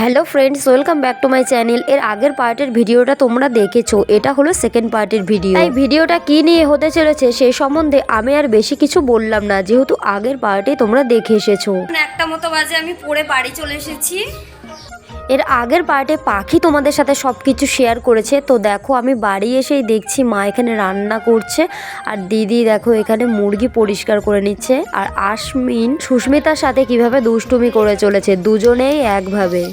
Hello friends welcome back to my channel. এর আগের পার্টের ভিডিওটা তোমরা দেখেছ। এটা হলো সেকেন্ড পার্টের ভিডিও। এই ভিডিওটা কি নিয়ে হতে চলেছে সেই সম্বন্ধে আমি আর বেশি কিছু বললাম না যেহেতু আগের পার্টে তোমরা দেখে এসেছ। একটা মতো বাজে আমি পড়ে বাড়ি চলে এসেছি। এর আগের পার্টে পাখি তোমাদের সাথে সব কিছু শেয়ার করেছে। তো দেখো আমি বাড়ি এসেই দেখছি মা এখানে রান্না করছে। আর দিদি দেখো এখানে মুরগি পরিষ্কার করে নিচ্ছে। আর আশমিন সুস্মিতার সাথে কীভাবে দুষ্টুমি করে চলেছে দুজনেই একভাবে।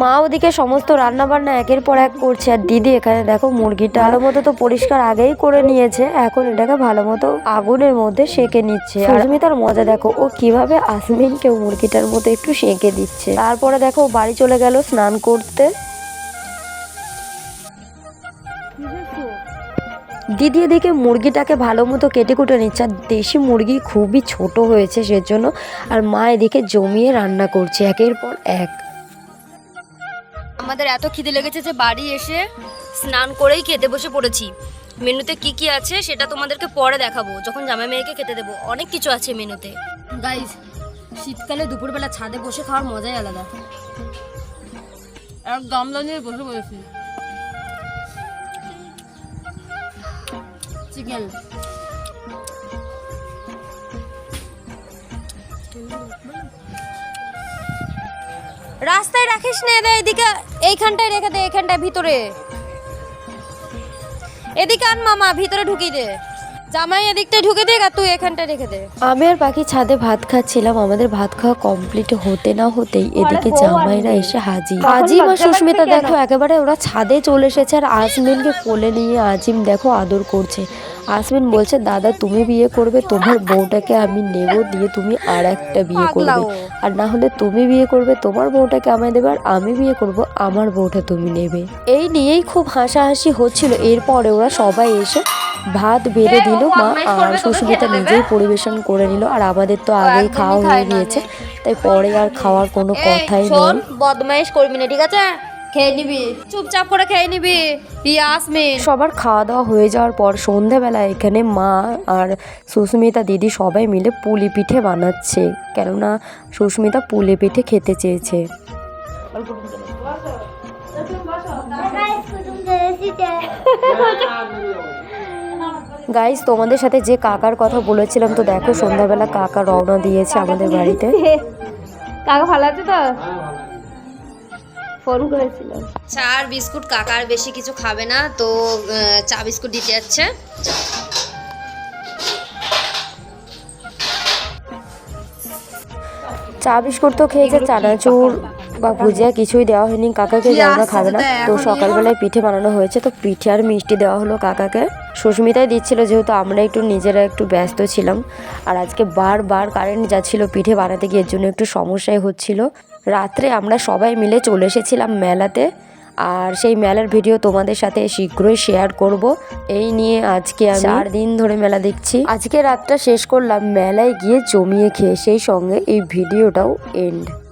মা ওদিকে সমস্ত রান্না বান্না একের পর এক করছে, আর দিদি এখানে দেখো মুরগিটা ভালো মতো তো পরিষ্কার আগেই করে নিয়েছে, এখন এটাকে ভালো মতো আগুনের মধ্যে সেঁকে নিচ্ছে। তার মজা দেখো, ও কীভাবে আসমিনকে মুরগিটার মতো একটু সেঁকে দিচ্ছে। তারপরে দেখো বাড়ি চলে গেল স্নান করতে। দিদি এদিকে মুরগিটাকে ভালো মতো কেটে কুটে নিচ্ছে। আর দেশি মুরগি খুবই ছোট হয়েছে সেজন্য। আর মা এদিকে জমিয়ে রান্না করছে একের পর এক। আমাদের এত খিদে লেগেছে যে বাড়ি এসে স্নান করেই খেতে বসে পড়েছি। মেনুতে কি কি আছে সেটা তোমাদেরকে পরে দেখাবো। যখন জামাই মেয়েকে খেতে দেবো। অনেক কিছু আছে মেনুতে। গাইজ শীতকালে দুপুরবেলা ছাদে বসে খাওয়ার মজাই আলাদা। আর গামলা নিয়ে বসে পড়েছি। চিকেন রাস্তায় রাখিস না এদের এদিকে এইখানটায় রেখে দে এইখানটায় ভিতরে। এদিকে আন মামা ভিতরে ঢুকিয়ে দে। জামাই এদিকটায় ঢুকে দে আর তুই এখানটায় রেখে দে। আমি আর পাখি ছাদে ভাত খাচ্ছিলাম আমাদের ভাত খাওয়া কমপ্লিট হতে না হতেই এদিকে জামাইরা এসে হাজির। আজিম আর সুস্মিতা দেখো একেবারে ওরা ছাদে চলে এসেছে আর আসমিনকে কোলে নিয়ে আজিম দেখো আদর করছে। আসমিন বলছে দাদা তুমি বিয়ে করবে তোমার বউটাকে আমি নেব দিয়ে তুমি আর একটা বিয়ে করবে। আর না হলে তুমি বিয়ে করবে তোমার বউটাকে আমায় দেবে আর আমি বিয়ে করব আমার বউটা তুমি নেবে। এই নিয়েই খুব হাসাহাসি হচ্ছিল। এরপরে ওরা সবাই এসে ভাত বেড়ে দিল মা আর সুস্মিতা নিজেই পরিবেশন করে নিল আর আমাদের তো আগেই খাওয়া হয়ে গিয়েছে তাই পরে আর খাওয়ার কোনো কথাই নেই। বদমাইশ করবি না ঠিক আছে? খেয়ে নিবি। চুপচাপ করে খেয়ে নিবি ইয়াসমিন। সবার খাওয়া দাওয়া হয়ে যাওয়ার পর সন্ধেবেলা এখানে মা আর সুস্মিতা দিদি সবাই মিলে পুলি পিঠে বানাচ্ছে কেননা সুস্মিতা পুলি পিঠে খেতে চেয়েছে। গাইজ তোমাদের সাথে যে কাকার কথা বলেছিলাম তো দেখো সন্ধ্যাবেলা কাকা রওনা দিয়েছে আমাদের বাড়িতে। কাকা ভালো আছে তো? ফোন করেছিল চা আর বিস্কুট কাকা আর বেশি কিছু খাবে না তো চা বিস্কুট দিতে যাচ্ছে। চা বিস্কুট তো খেয়েছে চানাচুর বা ভুজিয়া কিছুই দেওয়া হয়নি কাকাকে জানা খাবে না। তো সকালবেলায় পিঠে বানানো হয়েছে তো পিঠে আর মিষ্টি দেওয়া হলো কাকাকে। সুস্মিতাই দিচ্ছিল যেহেতু আমরা একটু নিজেরা একটু ব্যস্ত ছিলাম। আর আজকে বারবার কারেন্ট যাচ্ছিল পিঠে বানাতে গিয়ে এর জন্য একটু সমস্যাই হচ্ছিল। রাত্রে আমরা সবাই মিলে চলে এসেছিলাম মেলাতে। আর সেই মেলার ভিডিও তোমাদের সাথে শীঘ্রই শেয়ার করব। এই নিয়ে আজকে আমি চার দিন ধরে মেলা দেখছি। আজকে রাতটা শেষ করলাম মেলায় গিয়ে জমিয়ে খেয়ে সেই সঙ্গে এই ভিডিওটাও এন্ড